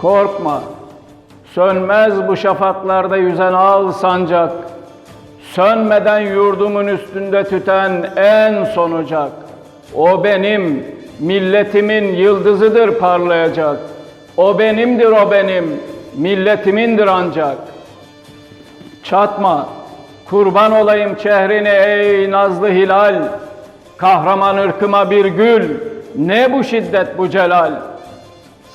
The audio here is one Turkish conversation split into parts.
Korkma, sönmez bu şafaklarda yüzen al sancak. Sönmeden yurdumun üstünde tüten en son ocak. O benim, milletimin yıldızıdır parlayacak. O benimdir o benim, milletimindir ancak. Çatma, kurban olayım çehrine ey nazlı hilal. Kahraman ırkıma bir gül, ne bu şiddet bu celal.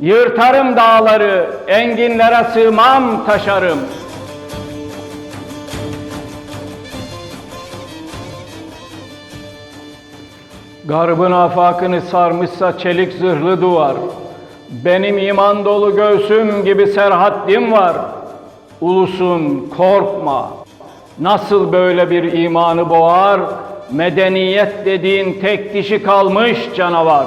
Yırtarım dağları, enginlere sığmam taşarım. Garbın afakını sarmışsa çelik zırhlı duvar. Benim iman dolu göğsüm gibi serhaddim var. Ulusun korkma. Nasıl böyle bir imanı boğar? Medeniyet dediğin tek dişi kalmış canavar.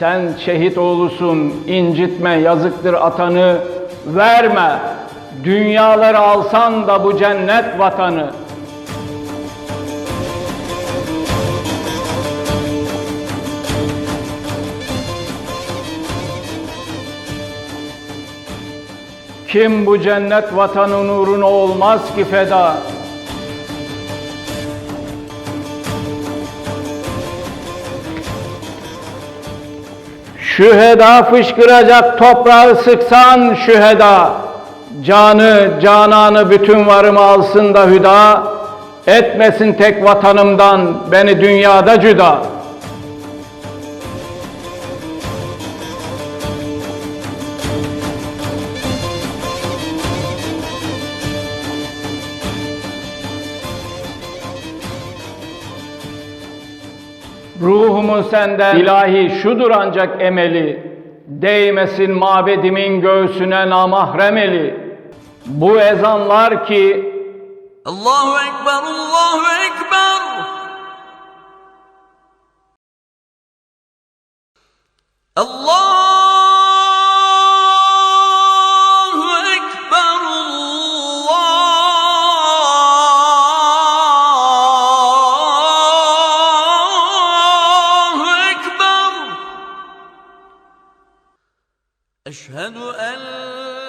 Sen şehit oğlusun, incitme, yazıktır atanı. Verme, dünyaları alsan da bu cennet vatanı. Kim bu cennet vatanın uğruna olmaz ki feda? Şüheda fışkıracak toprağı sıksan şüheda. Canı, cananı bütün varımı alsın da hüda. Etmesin tek vatanımdan beni dünyada cüda. Ruhumun senden ilahi şudur ancak emeli. Değmesin mabedimin göğsüne namahremeli. Bu ezanlar ki Allahu Ekber, Allahu Ekber. Allahu Eşhedü en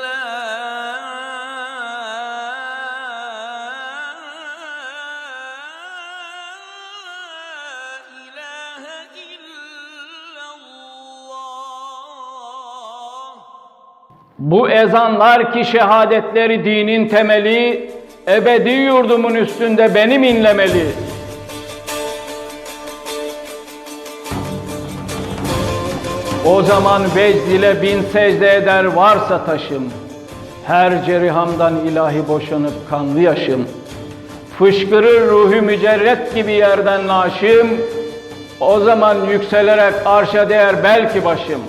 la ilahe illallah. bu ezanlar ki şehadetleri dinin temeli, ebedi yurdumun üstünde benim inlemeli. O zaman vecd ile bin secde eder varsa taşım, her cerihamdan ilahi boşanıp kanlı yaşım, fışkırır ruhu mücerret gibi yerden naşım, o zaman yükselerek arşa değer belki başım.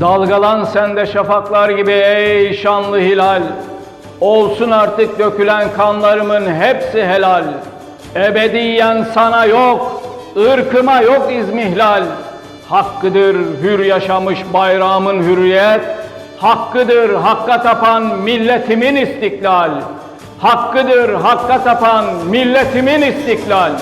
Dalgalan sende şafaklar gibi ey şanlı hilal. Olsun artık dökülen kanlarımın hepsi helal. Ebediyen sana yok, ırkıma yok izmihlal. Hakkıdır hür yaşamış bayrağımın hürriyet. Hakkıdır hakka tapan milletimin istiklal. Hakkıdır hakka tapan milletimin istiklal.